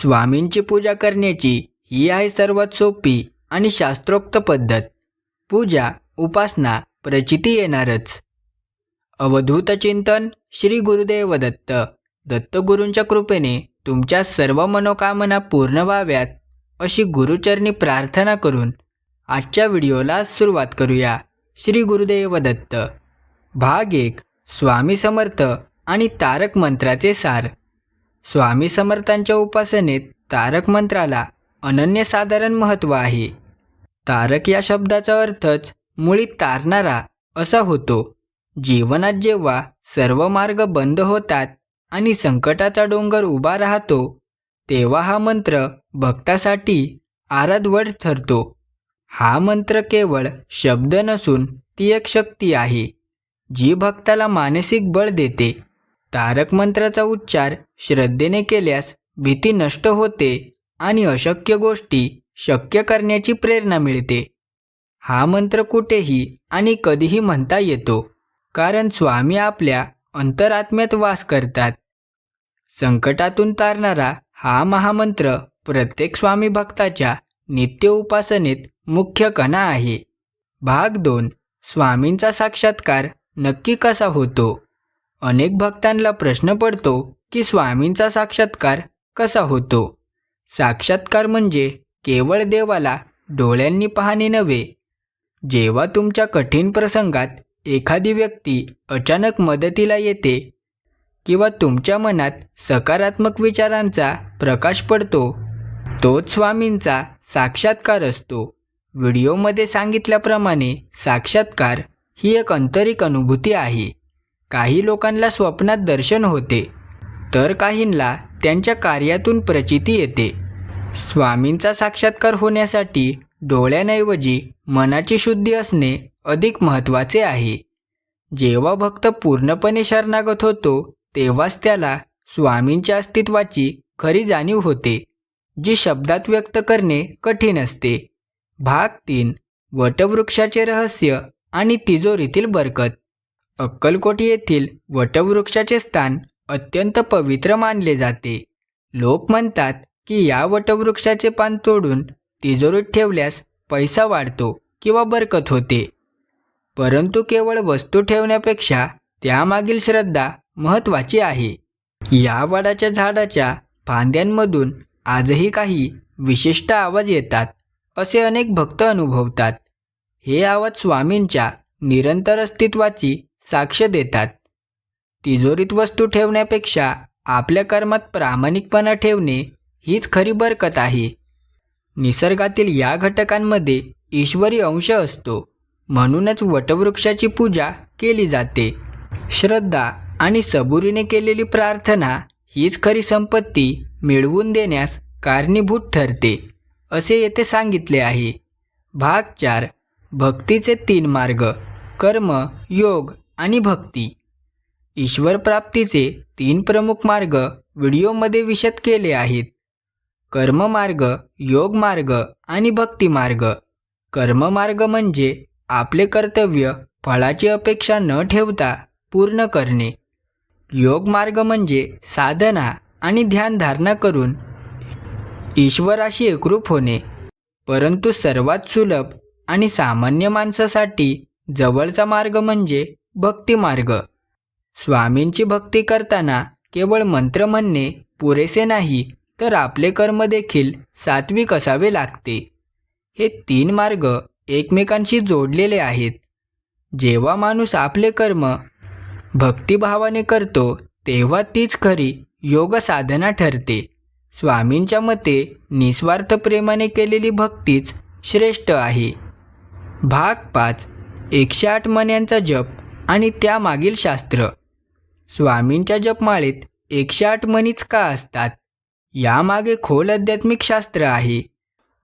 स्वामींची पूजा करण्याची ही आहे सर्वात सोपी आणि शास्त्रोक्त पद्धत. पूजा उपासना प्रचिती येणारच. अवधूत चिंतन श्री गुरुदेव दत्त. दत्तगुरूंच्या कृपेने तुमच्या सर्व मनोकामना पूर्ण व्हाव्यात अशी गुरुचरणी प्रार्थना करून आजच्या व्हिडिओला सुरुवात करूया. श्री गुरुदेव दत्त. भाग एक. स्वामी समर्थ आणि तारक मंत्राचे सार. स्वामी समर्थांच्या उपासनेत तारक मंत्राला अनन्यसाधारण महत्त्व आहे. तारक या शब्दाचा अर्थच मुळी तारणारा असा होतो. जीवनात जेव्हा सर्व मार्ग बंद होतात आणि संकटाचा डोंगर उभा राहतो तेव्हा हा मंत्र भक्तासाठी आराधवड ठरतो. हा मंत्र केवळ शब्द नसून ती एक शक्ती आहे जी भक्ताला मानसिक बळ देते. तारक मंत्राचा उच्चार श्रद्धेने केल्यास भीती नष्ट होते आणि अशक्य गोष्टी शक्य करण्याची प्रेरणा मिळते. हा मंत्र कुठेही आणि कधीही म्हणता येतो कारण स्वामी आपल्या अंतरात्म्यात वास करतात. संकटातून तारणारा हा महामंत्र प्रत्येक स्वामी भक्ताच्या नित्य उपासनेत मुख्य कणा आहे. भाग दोन. स्वामींचा साक्षात्कार नक्की कसा होतो? अनेक भक्तांना प्रश्न पडतो की स्वामींचा साक्षात्कार कसा होतो? साक्षात्कार म्हणजे केवळ देवाला डोळ्यांनी पाहणे नव्हे. जेव्हा तुमच्या कठीण प्रसंगात एखादी व्यक्ती अचानक मदतीला येते किंवा तुमच्या मनात सकारात्मक विचारांचा प्रकाश पडतो तोच स्वामींचा साक्षात्कार असतो. व्हिडिओमध्ये सांगितल्याप्रमाणे साक्षात्कार ही एक आंतरिक अनुभूती आहे. काही लोकांना स्वप्नात दर्शन होते तर काहींना त्यांच्या कार्यातून प्रचिती येते. स्वामींचा साक्षात्कार होण्यासाठी डोळ्यांऐवजी मनाची शुद्धी असणे अधिक महत्त्वाचे आहे. जेव्हा भक्त पूर्णपणे शरणागत होतो तेव्हाच त्याला स्वामींच्या अस्तित्वाची खरी जाणीव होते जी शब्दात व्यक्त करणे कठीण असते. भाग तीन. वटवृक्षाचे रहस्य आणि तिजोरीतील बरकत. अक्कलकोट येथील वटवृक्षाचे स्थान अत्यंत पवित्र मानले जाते. लोक म्हणतात की या वटवृक्षाचे पान तोडून तिजोरीत ठेवल्यास पैसा वाढतो किंवा बरकत होते. परंतु केवळ वस्तू ठेवण्यापेक्षा त्यामागील श्रद्धा महत्त्वाची आहे. या वडाच्या झाडाच्या फांद्यांमधून आजही काही विशिष्ट आवाज येतात असे अनेक भक्त अनुभवतात. हे आवाज स्वामींच्या निरंतर अस्तित्वाची साक्ष देतात. तिजोरीत वस्तू ठेवण्यापेक्षा आपल्या कर्मात प्रामाणिकपणा ठेवणे हीच खरी बरकत आहे. निसर्गातील या घटकांमध्ये ईश्वरी अंश असतो. म्हणूनच वटवृक्षाची पूजा केली जाते. श्रद्धा आणि सबुरीने केलेली प्रार्थना हीच खरी संपत्ती मिळवून देण्यास कारणीभूत ठरते असे येथे सांगितले आहे. भाग चार. भक्तीचे तीन मार्ग. कर्म योग आणि भक्ती. ईश्वर प्राप्तीचे तीन प्रमुख मार्ग व्हिडिओमध्ये विशद केले आहेत. कर्ममार्ग योगमार्ग आणि भक्तिमार्ग कर्ममार्ग म्हणजे आपले कर्तव्य फळाची अपेक्षा न ठेवता पूर्ण करणे. योगमार्ग म्हणजे साधना आणि ध्यानधारणा करून ईश्वराशी एकरूप होणे. परंतु सर्वात सुलभ आणि सामान्य माणसासाठी जवळचा मार्ग म्हणजे भक्तिमार्ग. स्वामींची भक्ती करताना केवळ मंत्र म्हणणे पुरेसे नाही तर आपले कर्म देखील सात्विक असावे लागते. हे तीन मार्ग एकमेकांशी जोडलेले आहेत. जेव्हा माणूस आपले कर्म भक्तिभावाने करतो तेव्हा तीच खरी योग साधना ठरते. स्वामींच्या मते निस्वार्थ प्रेमाने केलेली भक्तीच श्रेष्ठ आहे. भाग पाच. एकशे आठ मण्यांचा जप. आणि त्यामागील शास्त्र. स्वामींच्या जपमाळेत एकशे आठ मणीच का असतात? यामागे खोल आध्यात्मिक शास्त्र आहे.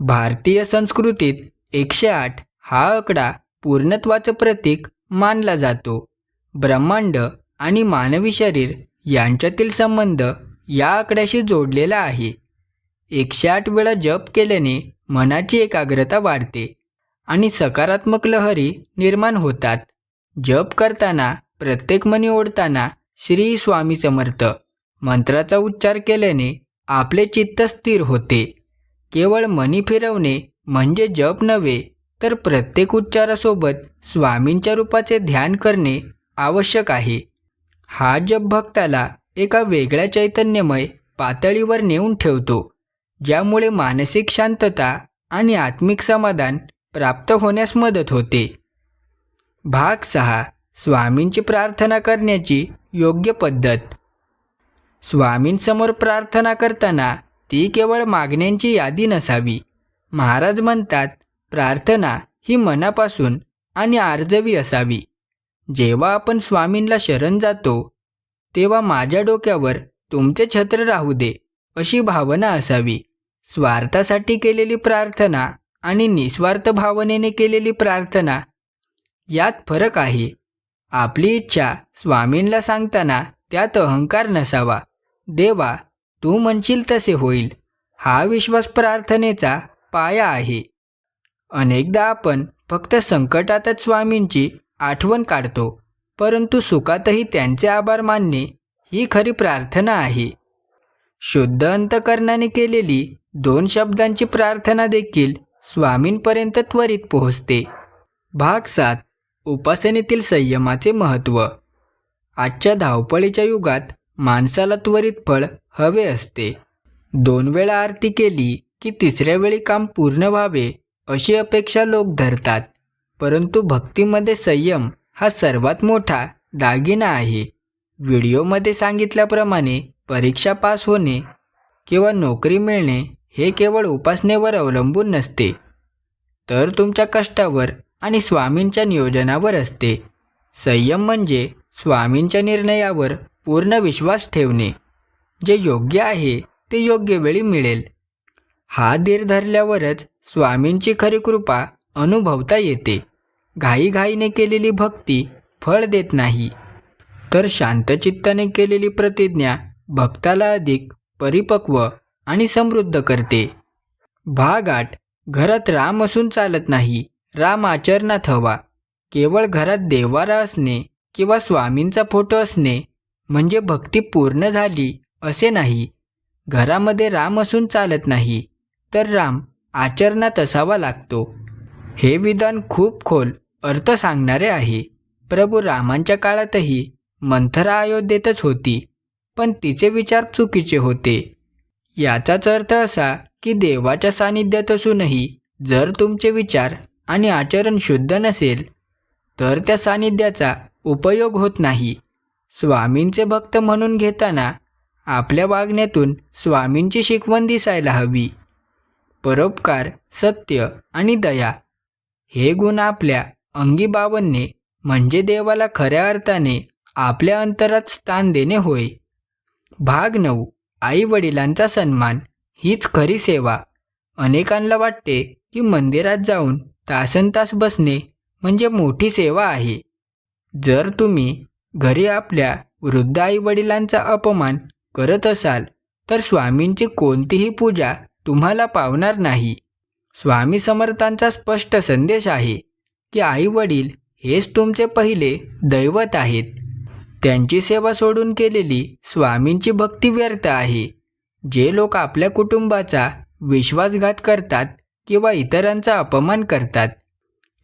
भारतीय संस्कृतीत एकशे आठ हा आकडा पूर्णत्वाचं प्रतीक मानला जातो. ब्रह्मांड आणि मानवी शरीर यांच्यातील संबंध या आकड्याशी जोडलेला आहे. एकशे आठ वेळा जप केल्याने मनाची एकाग्रता वाढते आणि सकारात्मक लहरी निर्माण होतात. जप करताना प्रत्येक मनी ओढताना श्री स्वामी समर्थ. मंत्राचा उच्चार केल्याने आपले चित्त स्थिर होते. केवळ मनी फिरवणे म्हणजे जप नव्हे तर प्रत्येक उच्चारासोबत स्वामींच्या रूपाचे ध्यान करणे आवश्यक आहे. हा जप भक्ताला एका वेगळ्या चैतन्यमय पातळीवर नेऊन ठेवतो ज्यामुळे मानसिक शांतता आणि आत्मिक समाधान प्राप्त होण्यास मदत होते. भाग सहा. स्वामींची प्रार्थना करण्याची योग्य पद्धत. स्वामींसमोर प्रार्थना करताना ती केवळ मागण्यांची यादी नसावी. महाराज म्हणतात प्रार्थना ही मनापासून आणि आर्जवी असावी. जेव्हा आपण स्वामींना शरण जातो तेव्हा माझ्या डोक्यावर तुमचे छत्र राहू दे अशी भावना असावी. स्वार्थासाठी केलेली प्रार्थना आणि निस्वार्थ भावनेने केलेली प्रार्थना यात फरक आहे. आपली इच्छा स्वामींना सांगताना त्यात अहंकार नसावा. देवा तू म्हणशील तसे होईल. हा विश्वास प्रार्थनेचा पाया आहे. अनेकदा आपण फक्त संकटातच स्वामींची आठवण काढतो परंतु सुखातही त्यांचे आभार मानणे ही खरी प्रार्थना आहे. शुद्ध अंतकरणाने केलेली दोन शब्दांची प्रार्थना देखील स्वामींपर्यंत त्वरित पोहोचते. भाग सात. उपासनेतील संयमाचे महत्त्व. आजच्या धावपळीच्या युगात माणसाला त्वरित फळ हवे असते. दोन वेळा आरती केली की तिसऱ्या वेळी काम पूर्ण व्हावे अशी अपेक्षा लोक धरतात. परंतु भक्तीमध्ये संयम हा सर्वात मोठा दागिना आहे. व्हिडिओमध्ये सांगितल्याप्रमाणे परीक्षा पास होणे किंवा नोकरी मिळणे हे केवळ उपासनेवर अवलंबून नसते. तर तुमच्या कष्टावर आणि स्वामींच्या नियोजनावर असते. संयम म्हणजे स्वामींच्या निर्णयावर पूर्ण विश्वास ठेवणे. जे योग्य आहे ते योग्य वेळी मिळेल. हा धीर धरल्यावरच स्वामींची खरी कृपा अनुभवता येते. घाईघाईने केलेली भक्ती फळ देत नाही. तर शांतचित्ताने केलेली प्रतिज्ञा भक्ताला अधिक परिपक्व आणि समृद्ध करते. भाग आठ. घरात राम असून चालत नाही. राम आचरणात हवा. केवळ घरात देवारा असणे किंवा स्वामींचा फोटो असणे म्हणजे भक्ती पूर्ण झाली असे नाही. घरामध्ये राम असून चालत नाही तर राम आचरणात असावा लागतो. हे विधान खूप खोल अर्थ सांगणारे आहे. प्रभू रामांच्या काळातही मंथरा अयोध्येतच होती पण तिचे विचार चुकीचे होते. याचाच अर्थ असा की देवाच्या सानिध्यात असूनही जर तुमचे विचार आणि आचरण शुद्ध नसेल तर त्या सानिध्याचा उपयोग होत नाही. स्वामींचे भक्त म्हणून घेताना आपल्या वागण्यातून स्वामींची शिकवण दिसायला हवी. परोपकार सत्य आणि दया हे गुण आपल्या अंगी बावनने म्हणजे देवाला खऱ्या अर्थाने आपल्या अंतरात स्थान देणे होय. भाग नऊ. आई वडिलांचा सन्मान हीच खरी सेवा. अनेकांना वाटते की मंदिरात जाऊन तासन तास बसणे म्हणजे मोठी सेवा आहे. जर तुम्ही घरी आपल्या वृद्ध आई वडिलांचा अपमान करत असाल तर स्वामींची कोणतीही पूजा तुम्हाला पावणार नाही. स्वामी समर्थांचा स्पष्ट संदेश आहे की आई वडील हेच तुमचे पहिले दैवत आहेत. त्यांची सेवा सोडून केलेली स्वामींची भक्ती व्यर्थ आहे. जे लोक आपल्या कुटुंबाचा विश्वासघात करतात किंवा इतरांचा अपमान करतात.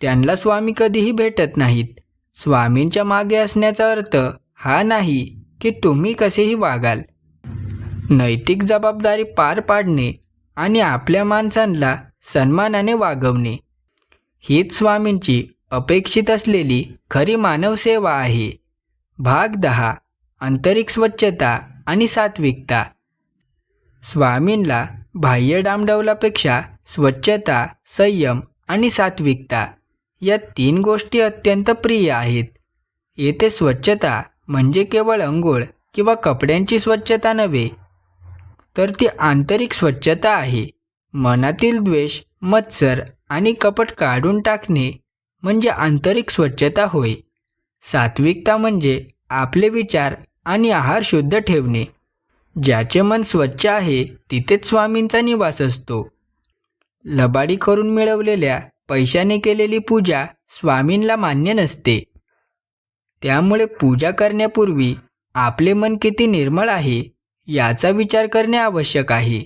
त्यांना स्वामी कधीही भेटत नाहीत. स्वामींच्या मागे असण्याचा अर्थ हा नाही की तुम्ही कसेही वागाल. नैतिक जबाबदारी पार पाडणे आणि आपल्या माणसांना सन्मानाने वागवणे हीच स्वामींची अपेक्षित असलेली खरी मानवसेवा आहे. भाग दहा. आंतरिक स्वच्छता आणि सात्विकता. स्वामींना बाह्य डामडवलापेक्षा स्वच्छता संयम आणि सात्विकता या तीन गोष्टी अत्यंत प्रिय आहेत. येथे स्वच्छता म्हणजे केवळ अंघोळ किंवा कपड्यांची स्वच्छता नव्हे तर ती आंतरिक स्वच्छता आहे. मनातील द्वेष मत्सर आणि कपट काढून टाकणे म्हणजे आंतरिक स्वच्छता होय. सात्विकता म्हणजे आपले विचार आणि आहार शुद्ध ठेवणे. ज्याचे मन स्वच्छ आहे तिथेच स्वामींचा निवास असतो. लबाडी करून मिळवलेल्या पैशाने केलेली पूजा स्वामींना मान्य नसते. त्यामुळे पूजा करण्यापूर्वी आपले मन किती निर्मळ आहे याचा विचार करणे आवश्यक आहे.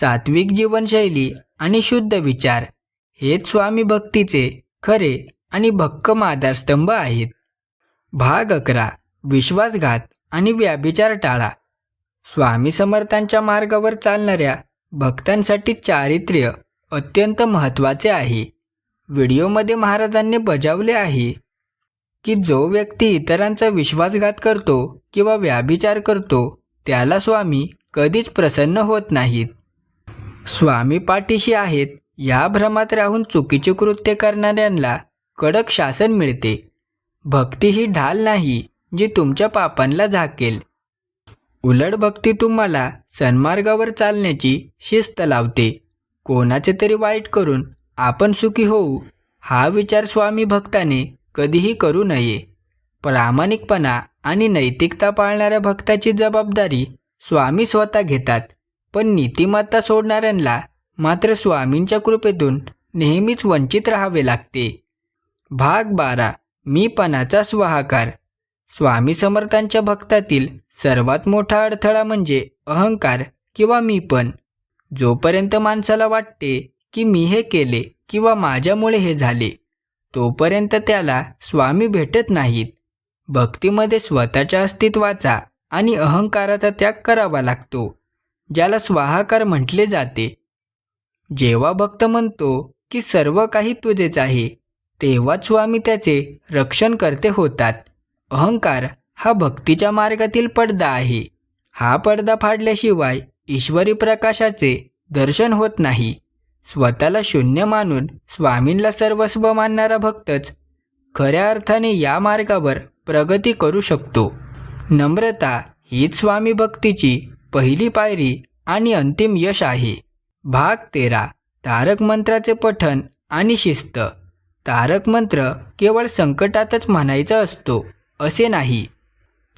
सात्विक जीवनशैली आणि शुद्ध विचार हेच स्वामी भक्तीचे खरे आणि भक्कम आधारस्तंभ आहेत. भाग अकरा. विश्वासघात आणि व्याभिचार टाळा. स्वामी समर्थांच्या मार्गावर चालणाऱ्या भक्तांसाठी चारित्र्य अत्यंत महत्त्वाचे आहे. व्हिडिओमध्ये महाराजांनी बजावले आहे की जो व्यक्ती इतरांचा विश्वासघात करतो किंवा व्याभिचार करतो त्याला स्वामी कधीच प्रसन्न होत नाहीत. स्वामी पाठीशी आहेत या भ्रमात राहून चुकीचे कृत्य करणाऱ्यांना कडक शासन मिळते. भक्ती ही ढाल नाही जी तुमच्या पापांना झाकेल. उलट भक्ती तुम्हाला सन्मार्गावर चालण्याची शिस्त लावते. कोणाचे तरी वाईट करून आपण सुखी होऊ हा विचार स्वामी भक्ताने कधीही करू नये. प्रामाणिकपणा आणि नैतिकता पाळणाऱ्या भक्ताची जबाबदारी स्वामी स्वतः घेतात पण नीतिमत्ता सोडणाऱ्यांना मात्र स्वामींच्या कृपेतून नेहमीच वंचित राहावे लागते. भाग बारा. मीपणाचा स्वाहाकार. स्वामी समर्थांच्या भक्तातील सर्वात मोठा अडथळा म्हणजे अहंकार किंवा मी पण. जोपर्यंत माणसाला वाटते की मी हे केले किंवा माझ्यामुळे हे झाले तोपर्यंत त्याला स्वामी भेटत नाहीत. भक्तीमध्ये स्वतःच्या अस्तित्वाचा आणि अहंकाराचा त्याग करावा लागतो ज्याला स्वाहाकार म्हटले जाते. जेव्हा भक्त म्हणतो की सर्व काही तुझेच आहे तेव्हाच स्वामी त्याचे रक्षण करते होतात. अहंकार हा भक्तीच्या मार्गातील पडदा आहे. हा पडदा फाडल्याशिवाय ईश्वरी प्रकाशाचे दर्शन होत नाही. स्वतःला शून्य मानून स्वामींला सर्वस्व मानणारा भक्तच खऱ्या अर्थाने या मार्गावर प्रगती करू शकतो. नम्रता हीच स्वामी भक्तीची पहिली पायरी आणि अंतिम यश आहे. भाग तेरा. तारक मंत्राचे पठण आणि शिस्त. तारक मंत्र केवळ संकटातच म्हणायचा असतो. असे नाही.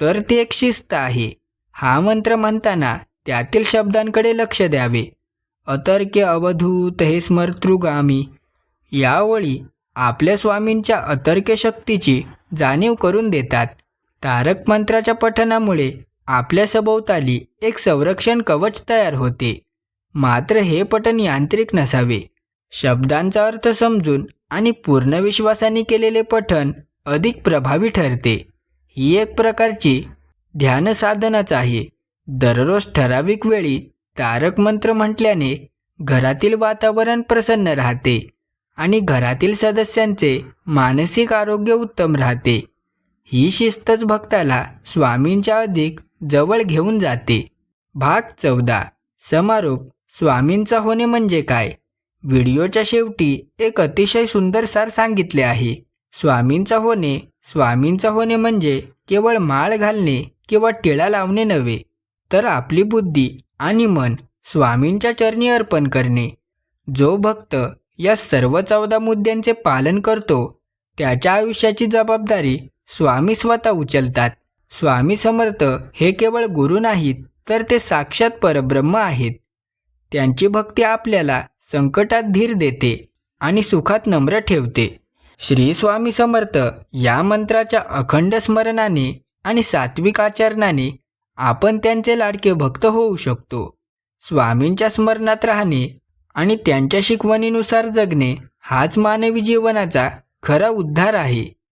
तर ती एक शिस्त आहे. हा मंत्र म्हणताना त्यातील शब्दांकडे लक्ष द्यावे. अतर्क्य अवधूत हे स्मर्तृगामी. यावळी आपल्या स्वामींच्या अतर्क्य शक्तीची जाणीव करून देतात. तारक मंत्राच्या पठनामुळे आपल्या सभोवताली एक संरक्षण कवच तयार होते. मात्र हे पठण यांत्रिक नसावे. शब्दांचा अर्थ समजून आणि पूर्ण विश्वासाने केलेले पठण अधिक प्रभावी ठरते. ही एक प्रकारची ध्यान साधनाच आहे. दररोज ठराविक वेळी तारक मंत्र म्हटल्याने घरातील वातावरण प्रसन्न राहते आणि घरातील सदस्यांचे मानसिक आरोग्य उत्तम राहते. ही शिस्तच भक्ताला स्वामींच्या अधिक जवळ घेऊन जाते. भाग चौदा. समारोप स्वामींचा होणे म्हणजे काय? व्हिडिओच्या शेवटी एक अतिशय सुंदर सार सांगितले आहे. स्वामींचा होणे स्वामींचा होणे म्हणजे केवळ माळ घालणे किंवा टिळा लावणे नव्हे तर आपली बुद्धी आणि मन स्वामींच्या चरणी अर्पण करणे. जो भक्त या सर्व चौदा मुद्द्यांचे पालन करतो त्याच्या आयुष्याची जबाबदारी स्वामी स्वतः उचलतात. स्वामी समर्थ हे केवळ गुरु नाहीत तर ते साक्षात परब्रह्म आहेत. त्यांची भक्ती आपल्याला संकटात धीर देते आणि सुखात नम्र ठेवते. श्री स्वामी समर्थ या मंत्राच्या अखंड स्मरणाने आणि सात्विक आचरणाने आपण त्यांचे लाडके भक्त होऊ शकतो. स्वामींच्या स्मरणात राहणे आणि त्यांच्या शिकवणीनुसार जगणे हाच मानवी जीवनाचा खरा उद्धार आहे.